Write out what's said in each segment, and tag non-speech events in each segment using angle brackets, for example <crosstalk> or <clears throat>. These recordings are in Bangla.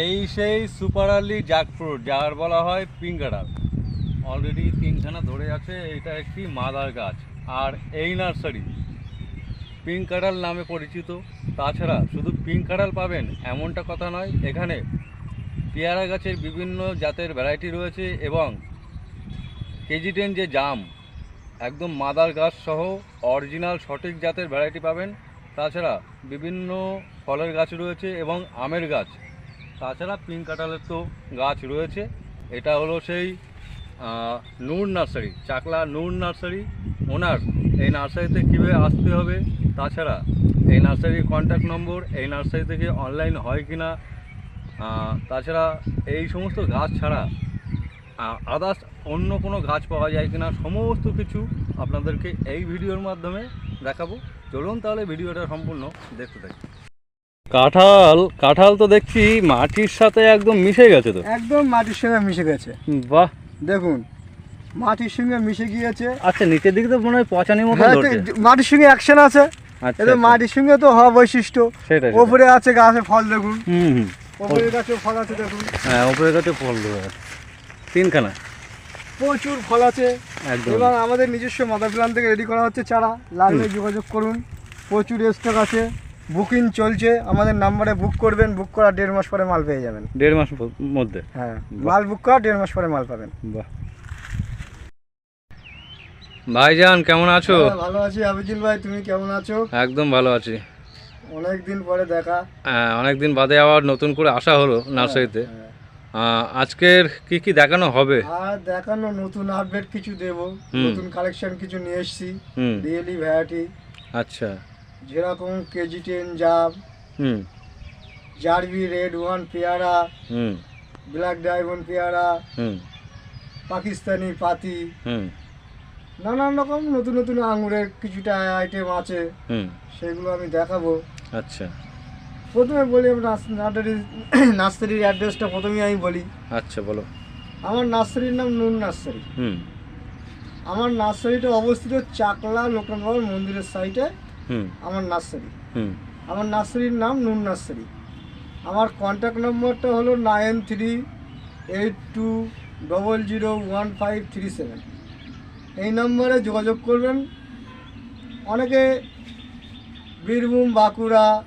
এই সেই সুপার আর্লি জ্যাকফ্রুট যার বলা হয় পিঙ্কাডাল অলরেডি তিনখানা ধরে আছে, এটা একটি মাদার গাছ। আর এই নার্সারি পিঙ্ক নামে পরিচিত। তাছাড়া শুধু পিঙ্ক পাবেন, এমনটা কথা নয়, এখানে পেয়ারা গাছের বিভিন্ন জাতের ভ্যারাইটি রয়েছে এবং কেজি টেন যে জাম, একদম মাদার গাছ সহ অরিজিনাল সঠিক জাতের ভ্যারাইটি পাবেন। তাছাড়া বিভিন্ন ফলের গাছ রয়েছে এবং আমের গাছ। তাছাড়া পিঙ্ক কাঁঠালের তো গাছ রয়েছে। এটা হলো সেই নূর নার্সারি, চাকলা নূর নার্সারি। ওনার, এই নার্সারিতে কীভাবে আসতে হবে? তাছাড়া এই নার্সারির কন্ট্যাক্ট নম্বর এই নার্সারি থেকে অনলাইন হয় কি না তাছাড়া এই সমস্ত গাছ ছাড়া আদার্স অন্য কোনো গাছ পাওয়া যায় কিনা? সমস্ত কিছু আপনাদেরকে এই ভিডিওর মাধ্যমে দেখাবো। চলুন তাহলে ভিডিওটা সম্পূর্ণ দেখতে থাকি। কাঁঠাল কাঁঠাল তো দেখছি মাটির সাথে একদম মিশে গেছে তো। একদম মাটির সঙ্গে মিশে গেছে। বাহ। দেখুন মাটির সঙ্গে মিশে গিয়েছে। আচ্ছা নিচের দিকে তো মনে হয় পচানি মতো হ্যাঁ, মাটির সঙ্গে অ্যাকশন আছে। আচ্ছা এটা আচ্ছা। মাটির সঙ্গে তো হওয়া বৈশিষ্ট্য। সেটাই সেটাই। ওপরে আছে গাছে ফল দেখুন। হুম হুম। ওপরে গাছে ফল আছে দেখুন। হ্যাঁ উপরের কাছে ফল আছে। তিনখানা। প্রচুর ফল আছে। এবং আমাদের নিজস্ব মাদার প্ল্যান থেকে রেডি করা হচ্ছে চারা। লাগলে যোগাযোগ করুন। প্রচুর স্টক আছে। বুকিং চলছে আমাদের নাম্বারে বুক করবেন বুক করা দেড় মাস পরে মাল পেয়ে যাবেন। দেড় মাস মধ্যে? হ্যাঁ মাল বুক করা দেড় মাস পরে মাল পাবেন। বাহ। ভাইজান কেমন আছো? হ্যাঁ, ভালো আছি। আবিজুল ভাই তুমি কেমন আছো? একদম ভালো আছি। অনেক দিন পরে দেখা। হ্যাঁ অনেক দিন বাদে আবার নতুন করে আসা হলো নার্সারিতে। হ্যাঁ। আজকের কি কি দেখানো হবে? আর দেখানো নতুন আপডেট কিছু দেব। নতুন কালেকশন কিছু নিয়ে এসেছি। রিয়েলি ভ্যারাইটি আচ্ছা। যেরকম কেজি টেন জাব হুম। জারবি রেড ওয়ান পেয়ারা হুম। ব্ল্যাক ডায়মন্ড পেয়ারা হুম। পাকিস্তানি পাতি হুম। নানান রকম নতুন নতুন আঙুরের কিছুটা আইটেম আছে হুম। সেগুলো আমি দেখাবো। আচ্ছা। প্রথমে বলি আমি নার্স- নার্সারির অ্যাড্রেসটা প্রথমেই আমি বলি। আচ্ছা বলো। আমার নার্সারির নাম নুন নার্সারি। হুম। আমার নার্সারিটা অবস্থিত চাকলা লোকনাথ বাবার মন্দিরের সাইডে হুম আমার নার্সারি হুম। আমার নার্সারির নাম নুন নার্সারি আমার কন্ট্যাক্ট নম্বরটা হলো nine three eight two double zero one five three seven এই নম্বরে যোগাযোগ করবেন। অনেকে বীরভূম বাঁকুড়া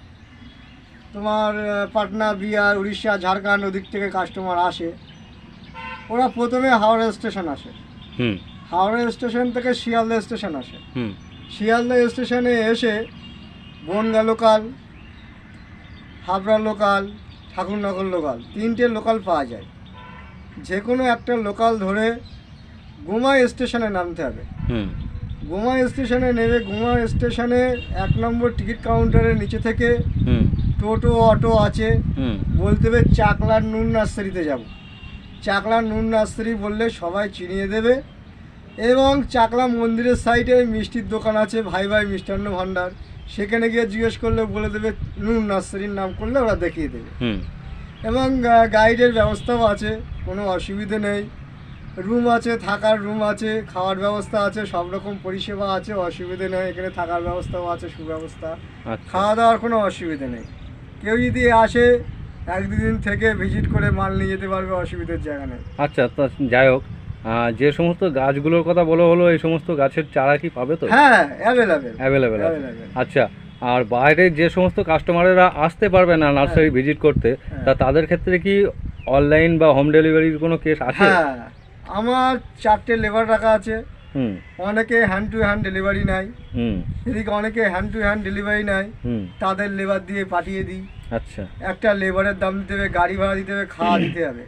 তোমার পাটনা বিহার উড়িষ্যা ঝাড়খণ্ড ওদিক থেকে কাস্টমার আসে। ওরা প্রথমে হাওড়া স্টেশন আসে। হুম। হাওড়া স্টেশন থেকে শিয়ালদা স্টেশন আসে। হুম। শিয়ালদা স্টেশনে এসে Bangaon local Habra local Thakurnagar local তিনটে লোকাল পাওয়া যায়। যে কোনো একটা লোকাল ধরে গুমা স্টেশনে নামতে হবে। হুম। গুমা স্টেশনে নেমে গুমা স্টেশনে এক নম্বর টিকিট কাউন্টারের নিচে থেকে টোটো অটো আছে। হুম। বলতে হবে চাকলার নুন নার্সারিতে যাব। চাকলার নুন নার্সারি বললে সবাই চিনিয়ে দেবে। এবং চাকলা মন্দিরের সাইডে মিষ্টির দোকান আছে ভাই ভাই মিষ্টান্ন ভাণ্ডার সেখানে গিয়ে জিজ্ঞেস করলে বলে দেবে নুন নার্সারির নাম করলে ওরা দেখিয়ে দেবে। এবং গাইডের ব্যবস্থাও আছে কোনো অসুবিধে নেই। রুম আছে থাকার রুম আছে খাওয়ার ব্যবস্থা আছে সব রকম পরিষেবা আছে অসুবিধে নেই। এখানে থাকার ব্যবস্থাও আছে সুব্যবস্থা। আচ্ছা। খাওয়া দাওয়ার কোনো অসুবিধে নেই। কেউ যদি আসে এক দুদিন থেকে ভিজিট করে মাল নিয়ে যেতে পারবে অসুবিধার জায়গা নেই। আচ্ছা যাই হোক। যে সমস্ত গাছগুলোর কথা বলা হলো এই সমস্ত গাছের চারা কি পাবে তো? হ্যাঁ অ্যাভেলেবেল অ্যাভেলেবেল আচ্ছা। আর বাইরে যে সমস্ত কাস্টমারেরা আসতে পারবে না নার্সারি ভিজিট করতে তা তাদের ক্ষেত্রে কি অনলাইন বা হোম ডেলিভারির কোনো কেস আছে? হ্যাঁ আমার চারটে লেবার রাখা আছে। হুম। অনেকে হ্যান্ড টু হ্যান্ড ডেলিভারি নেয়। হুম। এদিকে অনেকে হ্যান্ড টু হ্যান্ড ডেলিভারি নেয়। হুম। তাদের লেবার দিয়ে পাঠিয়ে দিই। আচ্ছা। একটা লেবারের দাম দিতে হবে গাড়ি ভাড়া দিতে হবে খাওয়া দিতে হবে।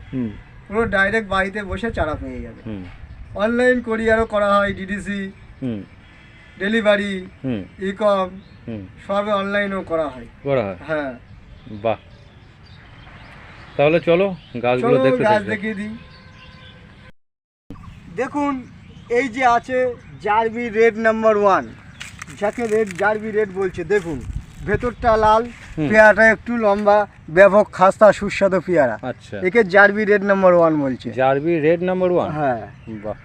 পুরো ডাইরেক্ট বাড়িতে বসে চারা পেয়ে যাবে। অনলাইন কোরিয়ারও করা হয় ডিডিসি ডেলিভারি ইকম হুম। সবে অনলাইনেও করা হয়। করা হয়? হ্যাঁ। বাহ। তাহলে চলো গাছগুলো দেখতে গাছ দেখিয়ে দিই। দেখুন এই যে আছে জারবি রেড নাম্বার ওয়ান যাকে রেড জারবি রেড বলছে দেখুন। ভেতরটা লাল পেয়ারাটা একটু লম্বা ব্যাপক খাস্তা সুস্বাদু পেয়ারা। আচ্ছা। একে জারবি রেড নাম্বার ওয়ান বলছে। জারবি রেড নাম্বার ওয়ান? হ্যাঁ। বাহ।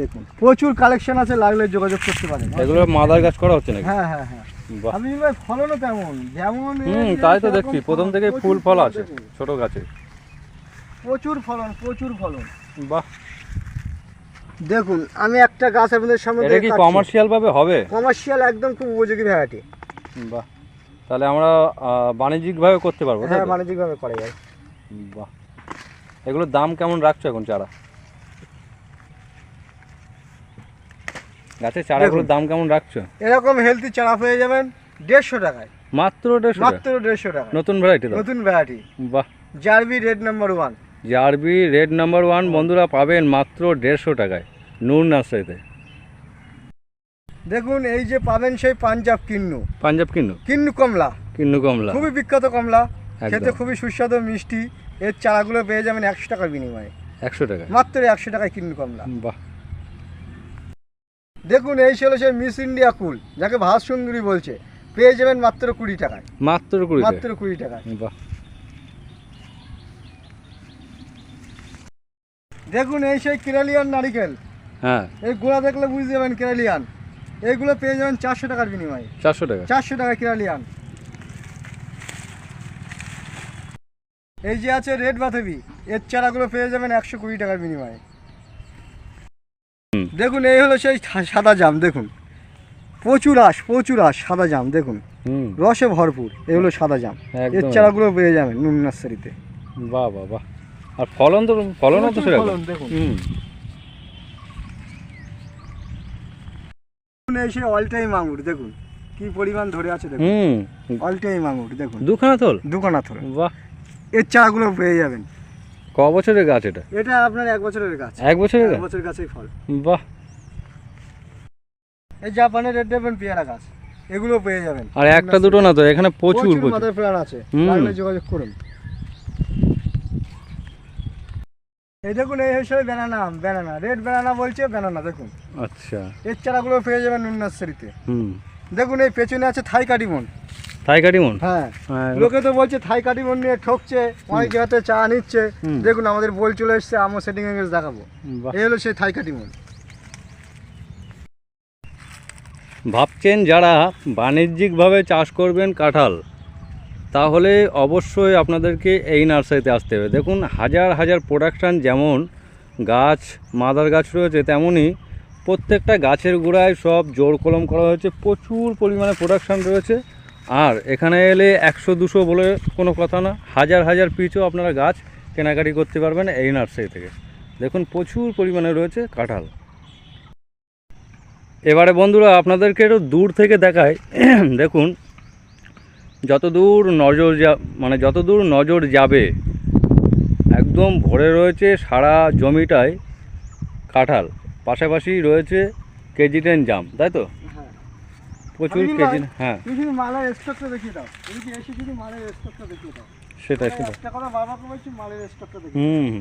দেখুন প্রচুর কালেকশন আছে লাগলে যোগাযোগ করতে পারেন। এগুলো মাদার গাছ করা হচ্ছে নাকি? হ্যাঁ হ্যাঁ হ্যাঁ। বাহ। আমি ভাই ফলনও তেমন যেমন হুম তাই তো দেখছি প্রথম থেকে ফুল ফল আছে। ছোট গাছে। প্রচুর ফলন প্রচুর ফলন। বাহ। দেখুন আমি একটা গাছ আপনাদের সামনে এটা কি কমার্শিয়াল ভাবে হবে? কমার্শিয়াল একদম খুব উপযোগী ভ্যারাইটি। বাহ তাহলে আমরা বাণিজ্যিক ভাবে করতে পারব হ্যাঁ? বাণিজ্যিকভাবে করা যায়। বাহ। এগুলোর দাম কেমন রাখছো এখন চারা? গাছের চারাগুলোর দাম কেমন রাখছো? এরকম হেলদি চারা পেয়ে যাবেন দেড়শো টাকায়। মাত্র দেড়শো টাকা? মাত্র দেড়শো টাকা নতুন ভ্যারাইটি নতুন ভ্যারাইটি বাহ। জারবি রেড নাম্বার ওয়ান। জারবি রেড নাম্বার ওয়ান বন্ধুরা পাবেন মাত্র দেড়শো টাকায় নুন নার্সারিতে। দেখুন এই যে পাবেন সেই পাঞ্জাব কিন্নু। পাঞ্জাব কিন্নু? কিন্নু কমলা। কিন্নু কমলা। খুবই বিখ্যাত কমলা। খেতে খুবই সুস্বাদু মিষ্টি। এর চারাগুলো পেয়ে যাবেন একশো টাকার বিনিময়ে। একশো টাকা মাত্র একশো টাকায় কিন্নু কমলা। বাহ। দেখুন এই ছিল সেই মিস ইন্ডিয়া কুল যাকে ভাত সুন্দরী বলছে। পেয়ে যাবেন মাত্র কুড়ি টাকায়। মাত্র কুড়ি মাত্র কুড়ি টাকায়। বাহ। দেখুন এই সেই কেরালিয়ান নারিকেল। হ্যাঁ। এই গোড়া দেখলে বুঝতে যাবেন কেরালিয়ান। এইগুলো পেয়ে যাবেন চারশো টাকার বিনিময়ে। চারশো টাকা? চারশো টাকা কেরালিয়ান। এই যে আছে রেড বাথবি এর চারাগুলো পেয়ে যাবেন একশো কুড়ি টাকার বিনিময়ে। দেখুন এই হলো সেই সাদা জাম দেখুন। প্রচুর আস প্রচুর আস সাদা জাম দেখুন। রসে ভরপুর এই হলো সাদা জাম। এর চারাগুলো পেয়ে যাবেন নুন নার্সারিতে। বাহ বাহ বাহ। আর ফলন তো ফলনও তো সেরকম। ফলন, দেখুন। দেখুন এই সেই অল টাইম আঙুর দেখুন কি পরিমাণ ধরে আছে দেখুন। হুম। অল টাইম আঙুর দেখুন। দুখানা তোল দুখানা ধরে বাহ। এর চারাগুলো পেয়ে যাবেন। ক বছরের গাছ এটা? এটা আপনার এক বছরের গাছ। এক বছরের গাছ? বছরের গাছেই ফল। বাহ। এই জাপানের রেড পেয়ারা গাছ। এগুলো পেয়ে যাবেন। আর একটা দুটো না তো এখানে প্রচুর প্রচুর মাদার প্ল্যান আছে। যোগাযোগ করুন। এই দেখুন এই হিসেবে ব্যানানা আম ব্যানানা রেড ব্যানানা বলছে ব্যানানা দেখুন। আচ্ছা। এর চারাগুলো পেয়ে যাবেন নুন নার্সারিতে হুম। দেখুন এই পেছনে আছে থাই কাটিমন তাই কাটিমন হ্যাঁ। হ্যাঁ, লোকে তো বলছে থাই কাটিমন নিয়ে ঠকছে অনেক জায়গাতে চা নিচ্ছে। দেখুন আমাদের বল চলে এসছে আমও সেটিং এ দেখাবো। এই হলো সেই থাই কাটিমন ভাবছেন যারা বাণিজ্যিকভাবে চাষ করবেন কাঁঠাল তাহলে অবশ্যই আপনাদেরকে এই নার্সারিতে আসতে হবে। দেখুন, হাজার হাজার প্রোডাকশান যেমন গাছ, মাদার গাছ রয়েছে তেমনই প্রত্যেকটা গাছের গোড়ায় সব জোর কলম করা হয়েছে, প্রচুর পরিমাণে প্রোডাকশান রয়েছে। আর এখানে এলে একশো দুশো বলে কোনো কথা না, হাজার হাজার পিচও আপনারা গাছ কেনাকাটি করতে পারবেন এই নার্সারি থেকে। দেখুন, প্রচুর পরিমাণে রয়েছে কাঁঠাল। এবারে বন্ধুরা, আপনাদেরকে একটু দূর থেকে দেখায় <clears throat> দেখুন যত দূর নজর যা মানে যত দূর নজর যাবে একদম ভরে রয়েছে সারা জমিটায় কাঁঠাল। পাশাপাশি রয়েছে কেজি টেন জাম তাই তো? হ্যাঁ। প্রচুর কেজি হ্যাঁ। মালের স্টকটা দেখিয়ে দাও তুমি কি এসে শুধু মালের স্টকটা দেখিয়ে দাও? সেটাই দেখিয়ে হুম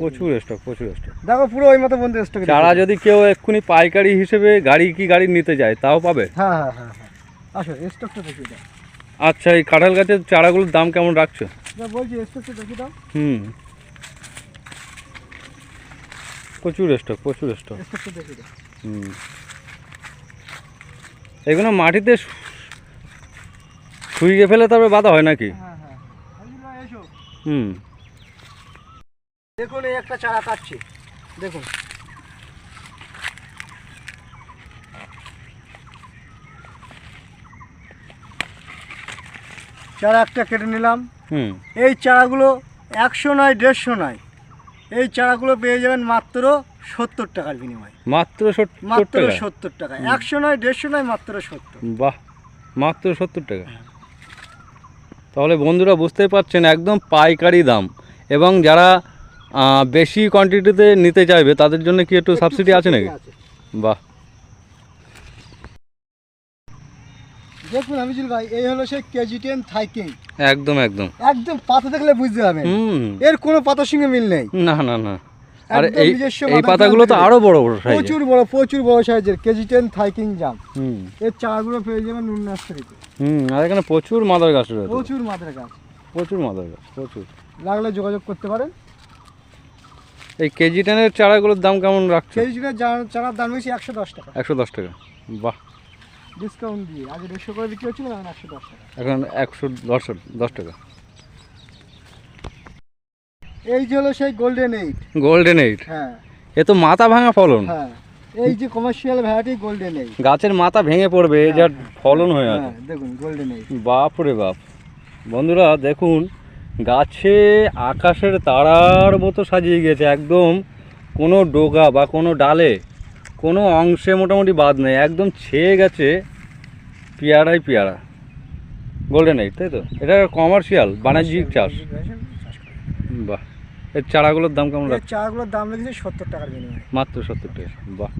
প্রচুর স্টক প্রচুর স্টক দেখো পুরো ওই মতো বন্ধু স্টক চারা যদি কেউ এক্ষুনি পাইকারি হিসেবে গাড়ি কি গাড়ি নিতে যায় তাও পাবে? হ্যাঁ হ্যাঁ হ্যাঁ। আসো স্টকটা দেখিয়ে দাও। আচ্ছা এই কাঁঠাল গাছের চারাগুলোর দাম কেমন রাখছো? বলছি স্টকটা দেখিয়ে দাও। হুম। প্রচুর স্টক প্রচুর স্টক স্টকটা দেখিয়ে দাও। হুম। এগুলো মাটিতে শুইয়ে ফেলে তবে বাধা হয় নাকি? হ্যাঁ হ্যাঁ এসো। হুম। দেখুন এই একটা চারা কাটছি। দেখুন। চারা একটা কেটে নিলাম। হুম। এই চারাগুলো একশো নয় দেড়শো নয়। এই চারাগুলো পেয়ে যাবেন মাত্র সত্তর টাকার বিনিময়ে। মাত্র মাত্র সত্তর টাকা। একশো নয় দেড়শো নয় মাত্র সত্তর। বাহ মাত্র সত্তর টাকা। তাহলে বন্ধুরা বুঝতেই পারছেন একদম পাইকারি দাম। এবং যারা বেশি কোয়ান্টিটিতে নিতে চাইবে তাদের জন্য কি একটু সাবসিডি আছে নাকি? বাহ। দেখুন আমিজুল ভাই এই হলো সেই কেজি টেন থাইকিং একদম একদম। একদম পাতা দেখলে বুঝতে পারবেন। এর কোনো পাতার সঙ্গে মিল নেই। না না না। আর এই এই পাতাগুলো তো আরও বড় বড় সাইজ প্রচুর বড় প্রচুর বড় সাইজের কেজি টেন থাইকিং জাম। হুম। এর চারাগুলো পেয়ে যাবেন নুন নার্সারিতে। হুম আর এখানে প্রচুর মাদার গাছ রয়েছে। প্রচুর মাত্রা গাছ। প্রচুর মাদার গাছ প্রচুর। লাগলে যোগাযোগ করতে পারেন। এই কেজি টেনের চারাগুলোর দাম কেমন রাখছে কেজি টেনের চারার দাম বেশি একশো দশ টাকা। একশো দশ টাকা। বাহ। ডিসকাউন্ট দিয়ে। আগে দেড়শো করে বিক্রি হচ্ছিল এখন একশো দশ টাকা। এখন একশো দশ দশ টাকা। এই যে হলো সেই গোল্ডেন এইট গোল্ডেন এইট হ্যাঁ। এ তো মাথা ভাঙা ফলন। হ্যাঁ। এই যে কমার্শিয়াল ভ্যারাইটি গোল্ডেন এইট গাছের মাথা ভেঙে পড়বে এই যার ফলন হয়ে আছে। হ্যাঁ দেখুন গোল্ডেন এইট বাপ রে বাপ। বন্ধুরা দেখুন গাছে আকাশের তারার মতো সাজিয়ে গেছে একদম কোনো ডোগা বা কোনো ডালে কোনো অংশে মোটামুটি বাদ নেই একদম ছেয়ে গেছে পেয়ারাই পেয়ারা। গোল্ডেন এইট তাই তো? এটা কমার্শিয়াল বাণিজ্যিক চাষ। বাহ। এর চারাগুলোর দাম কেমন চারাগুলোর দাম লেগেছে সত্তর টাকার বিনিময়ে। মাত্র সত্তর টাকা। বাহ।